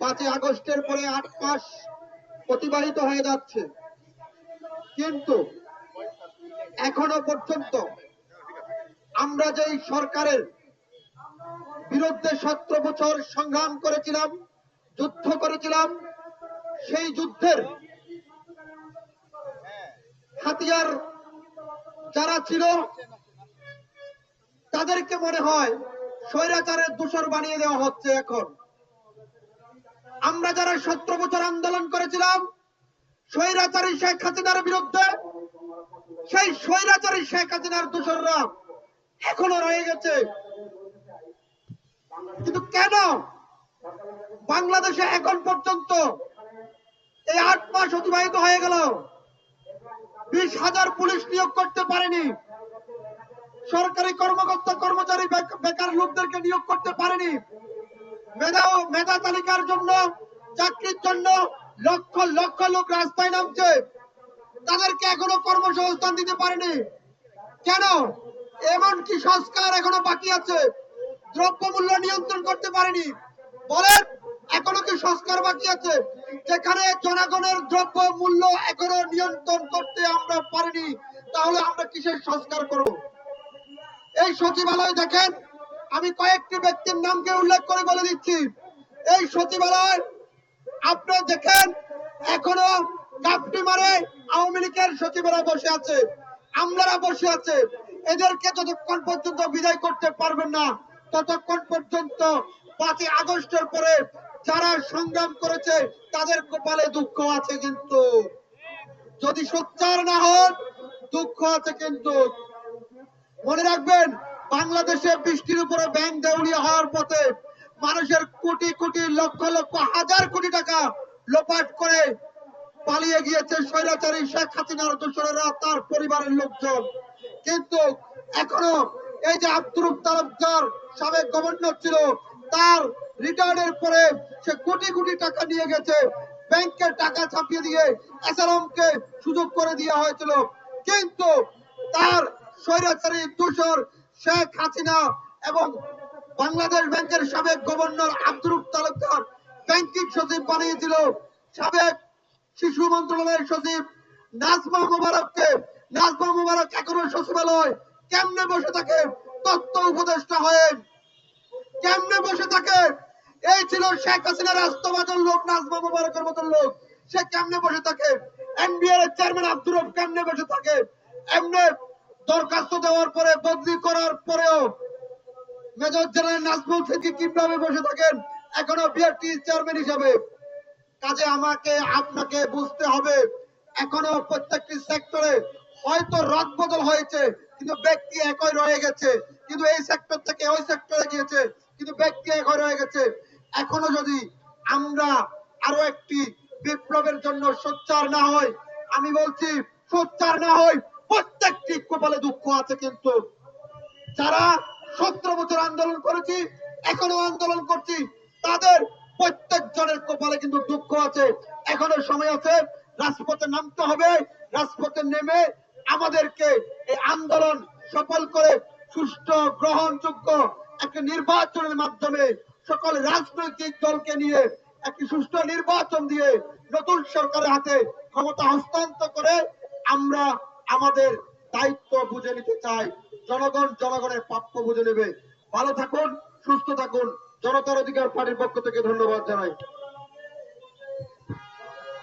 পাঁচই আগস্টের পরে আট মাস অতিবাহিত হয়ে যাচ্ছে। কিন্তু এখনও পর্যন্ত আমরা যেই সরকারের বিরুদ্ধে সতেরো বছর সংগ্রাম করেছিলাম, যুদ্ধ করেছিলাম, সেই যুদ্ধের হাতিয়ার যারা ছিল, তাদেরকে মনে হয় স্বৈরাচারের দূষর বানিয়ে দেওয়া হচ্ছে এখন। আমরা যারা সতেরো বছর আন্দোলন করেছিলাম, স্বৈরাচারী শেখ হাসিনার বিরুদ্ধে, সেই স্বৈরাচারী শেখ হাসিনার দূষররা এখনও রয়ে গেছে। কিন্তু কেন বাংলাদেশে এখন পর্যন্ত এই আট মাস অতিবাহিত হয়ে গেল? বিশ হাজার পুলিশ নিয়োগ করতে পারেনি। সরকারি কর্মকর্তা কর্মচারী বেকার লোকদেরকে নিয়োগ করতে পারেনি। মেধা মেধা তালিকার জন্য, চাকরির জন্য লক্ষ লক্ষ লোক রাস্তায় নামছে। তাদেরকে এখনও কর্মসংস্থান দিতে পারেনি। কেন? এমন কি সংস্কার এখনও বাকি আছে। দ্রব্যমূল্য নিয়ন্ত্রণ করতে পারেনি। বলেন, এখনও কি সংস্কার বাকি আছে? যেখানে জনগণের দ্রব্য মূল্য এখনও নিয়ন্ত্রণ করতে আমরা পারিনি, তাহলে আমরা কিসের সংস্কার করব? এই সচিবালয় দেখেন আমি কয়েকটি ব্যক্তির নামকে উল্লেখ করে বলে দিচ্ছি। এই সচিবালয় আপনারা দেখেন, এখনও কাপটি মারে আওয়ামী লীগের সচিবরা বসে আছে, আমলারা বসে আছে। এদেরকে যতক্ষণ পর্যন্ত বিদায় করতে পারবেন না, ততক্ষণ পর্যন্ত পাঁচই আগস্টের পরে যারা সংগ্রাম করেছে, তাদের কপালে দুঃখ আছে কিন্তু। যদি সোচ্চার না হন, দুঃখ আছে কিন্তু। মনে রাখবেন বাংলাদেশে বৃষ্টির উপরে ব্যাংক দেউলিয়া হওয়ার পথে মানুষের কোটি কোটি লক্ষ লক্ষ হাজার কোটি টাকা লোপাট করে পালিয়ে গিয়েছে স্বৈরাচারী শেখ হাসিনার দোসরেরা তার পরিবারের লোকজন। কিন্তু এখনও এই যে আব্দুর তালুকদার সাবেক গভর্নর ছিল, তার রিটায়ার্ডের পরে সে কোটি কোটি টাকা নিয়ে গেছে। ব্যাংকের টাকা ছাপিয়ে দিয়ে এসালামকে সুযোগ করে দেওয়া হয়েছিল। কিন্তু তার স্বৈরাচারী দূষর শেখ হাসিনা এবং বাংলাদেশ ব্যাংকের সাবেক গভর্নর আব্দুর তালুকদার ব্যাংকিং সচিব বানিয়েছিল সাবেক শিশু মন্ত্রণালয়ের সচিব নাজমা মোবারককে। নাজমা মোবারক এখনও সচিবালয় কেমনে বসে থাকে তথ্য উপদেষ্টা হয়ে কেমনে বসে থাকে? এই ছিল শেখ হাসিনার রাষ্ট্রবাদের লোক, নাজমা মোবারকের মতন লোক। সে কেমনে বসে থাকে? এনবিআর এর চেয়ারম্যান আব্দুর কেমনে বসে থাকে? এমনি দরখাস্ত দেওয়ার পরে বদলি মেজর জেনারেল নাজমুল সিদ্দিক কীভাবে বসে থাকেন এখনও বিআরটি চেয়ারম্যান হিসাবে। কাজে আমাকে, আপনাকে বুঝতে হবে, এখনও প্রত্যেকটি সেক্টরে হয়তো রদ বদল হয়েছে, কিন্তু ব্যক্তি একই রয়ে গেছে। কিন্তু এই সেক্টর থেকে ওই সেক্টরে গিয়েছে, কিন্তু ব্যক্তি একই রয়ে গেছে। এখনও যদি আমরা আরও একটি বিপ্লবের জন্য সোচ্চার না হই, আমি বলছি সোচ্চার না হই, প্রত্যেকটি কপালে দুঃখ আছে কিন্তু। যারা সতেরো বছর আন্দোলন করেছি, এখনও আন্দোলন করছি। তাদের প্রত্যেক জনের কপালে কিন্তু দুঃখ আছে। এখনও সময় আছে, রাজপথে নামতে হবে, রাজপথে নেমে আমাদেরকে এই আন্দোলন সফল করে সুষ্ঠু, গ্রহণযোগ্য একটা নির্বাচনের মাধ্যমে সকল রাজনৈতিক দলকে নিয়ে একটি সুষ্ঠু নির্বাচন দিয়ে নতুন সরকারের হাতে ক্ষমতা হস্তান্তর করে আমরা আমাদের দায়িত্ব বুঝে নিতে চাই। জনগণ জনগণের প্রাপ্য বুঝে নেবে। ভালো থাকুন, সুস্থ থাকুন। জনতার অধিকার পার্টির পক্ষ থেকে ধন্যবাদ জানাই।